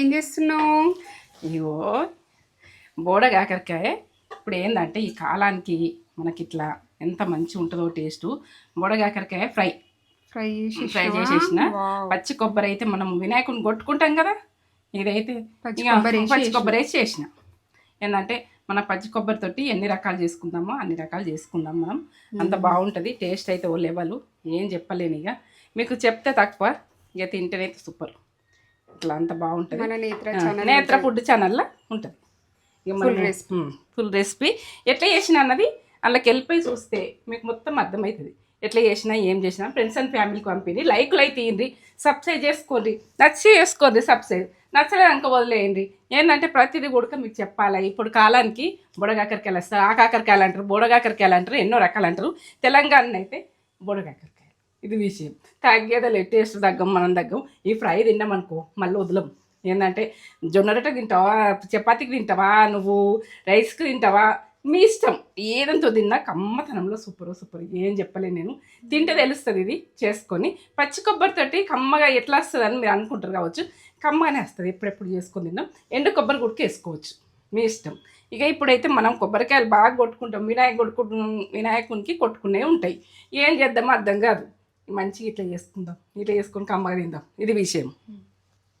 ఏం చేస్తున్నావు? ఇగో బోడ కాకరకాయ. ఇప్పుడు ఏంటంటే ఈ కాలానికి మనకి ఇట్లా ఎంత మంచి ఉంటుందో టేస్ట్. బోడ కాకరకాయ ఫ్రై. ఫ్రై చేసి ఫ్రై చేసేసిన. పచ్చి కొబ్బరి అయితే మనం వినాయకుడిని కొట్టుకుంటాం కదా. ఇదైతే పచ్చి కొబ్బరి వేసి చేసిన. ఏంటంటే మన పచ్చి కొబ్బరితోటి ఎన్ని రకాలు చేసుకుందామో అన్ని రకాలు చేసుకుందాం మనం. అంత బాగుంటుంది. టేస్ట్ అయితే ఓ లెవెల్. ఏం చెప్పలేను ఇక మీకు చెప్తే తక్కువ. ఇక తింటేనైతే సూపర్. ఇట్లా అంత బాగుంటుంది. మన నేత్ర నేత్ర ఫుడ్ ఛానల్లో ఉంటుంది. recipe. ఉమ్, ఫుల్ రెసిపీ ఎట్లా చేసిన అన్నది అందులోకి వెళ్ళిపోయి చూస్తే మీకు మొత్తం అర్థమవుతుంది. ఎట్లా చేసినా ఏం చేసినా ఫ్రెండ్స్ అండ్ ఫ్యామిలీకి పంపింది లైక్లు అయితే ఇయ్యండి. సబ్స్క్రైబ్ చేసుకోండి. నచ్చి చేసుకోండి సబ్స్క్రైబ్ నచ్చలేదు అనుకో వదిలేయండి. ఏంటంటే ప్రతిదీ కూడా మీకు చెప్పాలి? ఇప్పుడు కాలానికి బుడగాకరకాయలు వస్తారు. ఆ కాకరకాయలు అంటారు బుడగాకరకాయలు అంటారు ఎన్నో రకాలు అంటారు. తెలంగాణ అయితే బుడగాకరకాయలు ఇది విషయం తగ్గేదలే టేస్ట్ తగ్గం మనం తగ్గం. ఈ ఫ్రై తిన్నామనుకో మళ్ళీ వదలం. ఏంటంటే జొన్న రొట్టెకి తింటావా చపాతీకి తింటావా నువ్వు రైస్కి తింటావా? మీ ఇష్టం. ఏదంతో తిన్నా కమ్మతనంలో సూపర్ సూపర్ ఏం చెప్పలేను నేను. తింటే తెలుస్తుంది ఇది చేసుకొని. పచ్చి కొబ్బరితోటి కమ్మగా ఎట్లా వస్తుంది అని మీరు అనుకుంటారు కావచ్చు. కమ్మగానే వస్తుంది ఎప్పుడెప్పుడు చేసుకొని తిన్నాం. ఎండు కొబ్బరి గుడికి వేసుకోవచ్చు మీ ఇష్టం. ఇక ఇప్పుడైతే మనం కొబ్బరికాయలు బాగా కొట్టుకుంటాం వినాయక కొట్టుకుంటు వినాయకునికి కొట్టుకునే ఉంటాయి. ఏం చేద్దామో అర్థం కాదు. మంచిగా ఇట్లా చేసుకుందాం ఇట్లా చేసుకొని కమ్మగా తిందాం. ఇది విషయం.